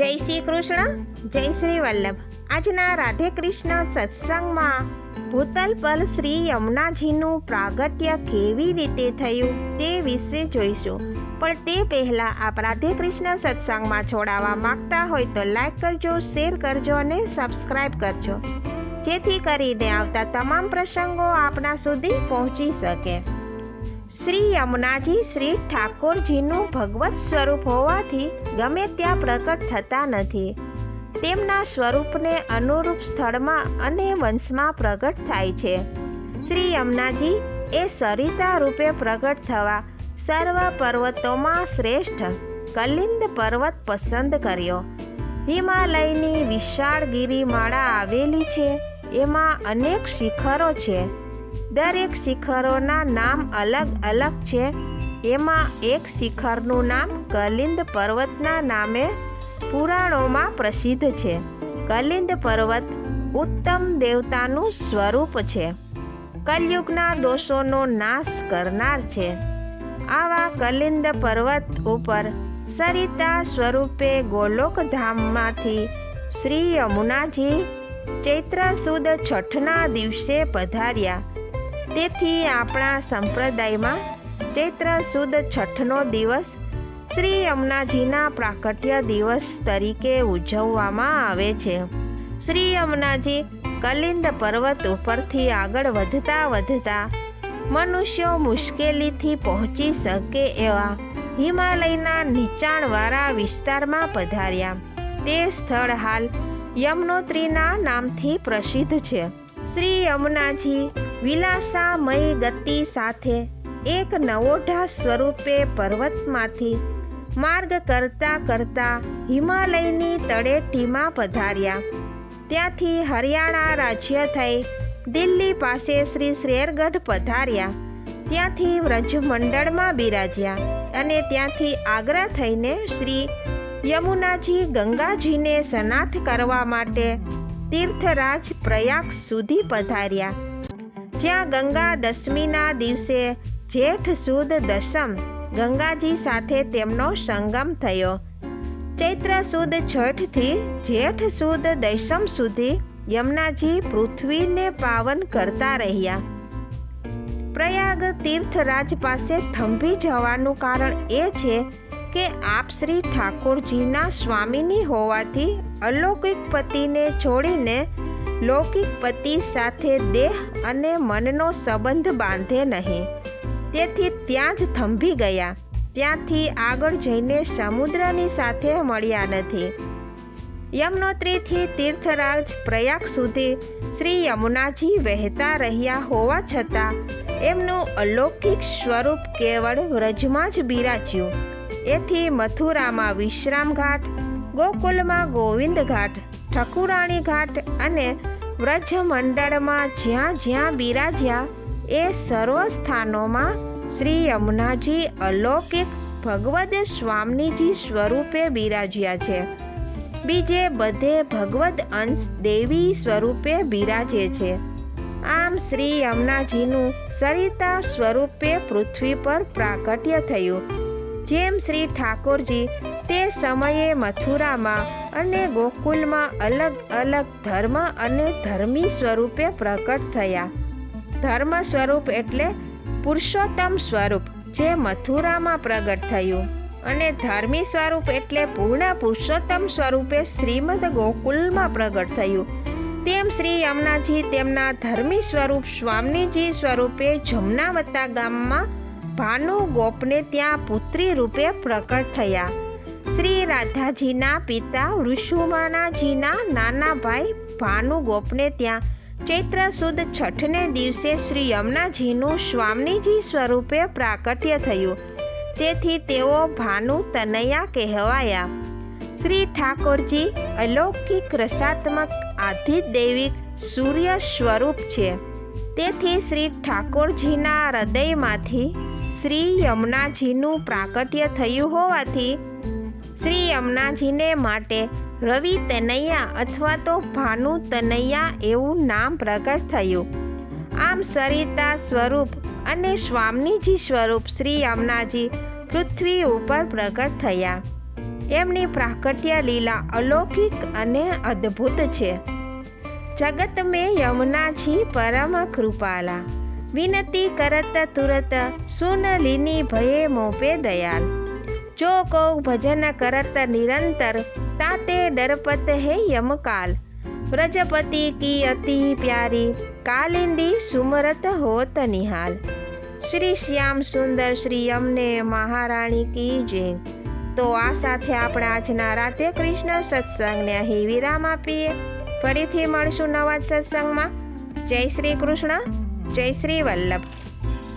જય શ્રી કૃષ્ણ, જય શ્રી વલ્લભ. આજના રાધે કૃષ્ણ સત્સંગમાં ભૂતલપલ શ્રી યમુનાજીનું પ્રાગટ્ય કેવી રીતે થયું તે વિશે જોઈશું. પણ તે પહેલાં આપ રાધે કૃષ્ણ સત્સંગમાં છોડાવવા માંગતા હોય તો લાઈક કરજો, શેર કરજો અને સબસ્ક્રાઈબ કરજો. જેથી કરીને આવતા તમામ પ્રસંગો આપના સુધી પહોંચી શકે. શ્રી યમુનાજી શ્રી ઠાકોરજીનું ભગવત સ્વરૂપ હોવાથી ગમે ત્યાં પ્રકટ થતા નથી. તેમના સ્વરૂપને અનુરૂપ સ્થળમાં અને વંશમાં પ્રગટ થાય છે. શ્રી યમુનાજી એ સરિતા રૂપે પ્રગટ થવા સર્વ પર્વતોમાં શ્રેષ્ઠ કલિંદ પર્વત પસંદ કર્યો. હિમાલયની વિશાળ ગિરિમાળા આવેલી છે. એમાં અનેક શિખરો છે. દરેક શિખરોના નામ અલગ અલગ છે. એમાં એક શિખરનું નામ કલિંદ પર્વતના નામે પુરાણોમાં પ્રસિદ્ધ છે. કલિંદ પર્વત ઉત્તમ દેવતાનું સ્વરૂપ છે. કલયુગના દોષોનો નાશ કરનાર છે. આવા કલિંદ પર્વત ઉપર સરિતા સ્વરૂપે ગોલોકધામમાંથી શ્રી યમુનાજી ચૈત્ર સુદ છઠના દિવસે પધાર્યા. તેથી આપણા સંપ્રદાયમાં ચૈત્ર સુદ છઠનો દિવસ શ્રી યમુનાજીના પ્રાકટ્ય દિવસ તરીકે ઉજવવામાં આવે છે. શ્રી યમુનાજી કલિંદ પર્વત ઉપરથી આગળ વધતા વધતા મનુષ્યો મુશ્કેલીથી પહોંચી શકે એવા હિમાલયના નીચાણવાળા વિસ્તારમાં પધાર્યા. તે સ્થળ હાલ યમનોત્રીના નામથી પ્રસિદ્ધ છે. શ્રી યમુનાજી વિલાસામય ગતિ સાથે એક નવોઢા સ્વરૂપે પર્વતમાંથી માર્ગ કરતા કરતા હિમાલયની તળેટીમાં પધાર્યા. ત્યાંથી હરિયાણા રાજ્ય થઈ દિલ્હી પાસે શ્રી શ્રેરગઢ પધાર્યા. ત્યાંથી વ્રજમંડળમાં બિરાજ્યા અને ત્યાંથી આગ્રા થઈને શ્રી યમુનાજી ગંગાજીને સનાથ કરવા માટે તીર્થરાજ પ્રયાગ સુધી પધાર્યા. જ્યાં ગંગા દશમીના દિવસે જેઠ સુદ દશમ, ગંગાજી સાથે તેમનો સંગમ થયો. ચૈત્ર સુદ છઠથી જેઠ સુદ દશમ સુધી યમુનાજી પૃથ્વીને પાવન કરતા રહ્યા. પ્રયાગ તીર્થરાજ પાસે થંભી જવાનું કારણ એ છે કે આપ શ્રી ઠાકોરજીના સ્વામીની હોવાથી અલૌકિક પતિને છોડીને લૌકિક પતિ સાથે દેહ અને મનનો સંબંધ બાંધે નહીં. તેથી ત્યાં જ થંભી ગયા. ત્યાંથી આગળ જઈને સમુદ્રની સાથે મળ્યા નથી. યમનોત્રીથી તીર્થરાજ પ્રયાગ સુધી શ્રી યમુનાજી વહેતા રહ્યા હોવા છતાં એમનું અલૌકિક સ્વરૂપ કેવળ વ્રજમાં જ બિરાજ્યું. એથી મથુરામાં વિશ્રામ ઘાટ ગોકુલમાં ગોવિંદ ઘાટ ઠકુરાણી ઘાટ અને વ્રજ મંડળમાં જ્યાં જ્યાં બિરાજ્યા એ સર્વ સ્થાનોમાં શ્રી યમુનાજી અલૌકિક ભગવદ સ્વામીજી સ્વરૂપે બિરાજ્યા છે. બીજે બધે ભગવદ અંશ દેવી સ્વરૂપે બિરાજે છે. આમ શ્રી યમુનાજીનું સરિતા સ્વરૂપે પૃથ્વી પર પ્રાકટ્ય થયું. જેમ શ્રી ઠાકોરજી તે સમયે મથુરામાં અને ગોકુલમાં અલગ અલગ ધર્મ અને ધર્મી સ્વરૂપે પ્રકટ થયા. ધર્મ સ્વરૂપ એટલે પુરુષોત્તમ સ્વરૂપ જે મથુરામાં પ્રગટ થયું અને ધર્મી સ્વરૂપ એટલે પૂર્ણ પુરુષોત્તમ સ્વરૂપે શ્રીમદ ગોકુલમાં પ્રગટ થયું. તેમ શ્રી યમુનાજી તેમના ધર્મી સ્વરૂપ સ્વામીજી સ્વરૂપે જમનાવતા ગામમાં ભાનુ ગોપને ત્યાં પુત્રી રૂપે પ્રકટ થયા. શ્રી રાધાજીના પિતા ઋષુમાણાજીના નાના ભાઈ ભાનુ ગોપને ત્યાં ચૈત્ર સુદ છઠને દિવસે શ્રી યમુનાજીનું સ્વામીજી સ્વરૂપે પ્રાકટ્ય થયું. તેથી તેઓ ભાનુ તનયા કહેવાયા. શ્રી ઠાકોરજી અલૌકિક રસાત્મક આધિદૈવિક સૂર્ય સ્વરૂપ છે. તેથી શ્રી ઠાકોરજીના હૃદયમાંથી શ્રી યમુનાજીનું પ્રાગટ્ય થયું હોવાથી શ્રી યમુનાજીને માટે રવિ તનૈયા અથવા તો ભાનુ તનૈયા એવું નામ પ્રગટ થયું. આમ સરિતા સ્વરૂપ અને સ્વામીજી સ્વરૂપ શ્રી યમુનાજી પૃથ્વી ઉપર પ્રગટ થયા. એમની પ્રાકટ્ય લીલા અલૌકિક અને અદ્ભુત છે. જગત મેં યમુના છી પરમ કૃપાલા. વિનતી કરત તુરત, સુન લીની ભયે મોપે દયાલ. જો કૌ ભજન કરત નિરંતર, તાતે ડરપત હે યમકાલ. વ્રજપતિ કી અતિ પ્યારી, કાલિંદી સુમરત હોત નિહાલ. શ્રી શ્યામ સુંદર શ્રી યમને મહારાણી કી જય તો આ સાથે આપણે આજના રાધે કૃષ્ણ સત્સંગને અહીં વિરામ આપીએ. ફરીથી મળશું નવા સત્સંગમાં. જય શ્રી કૃષ્ણ જય શ્રી વલ્લભ.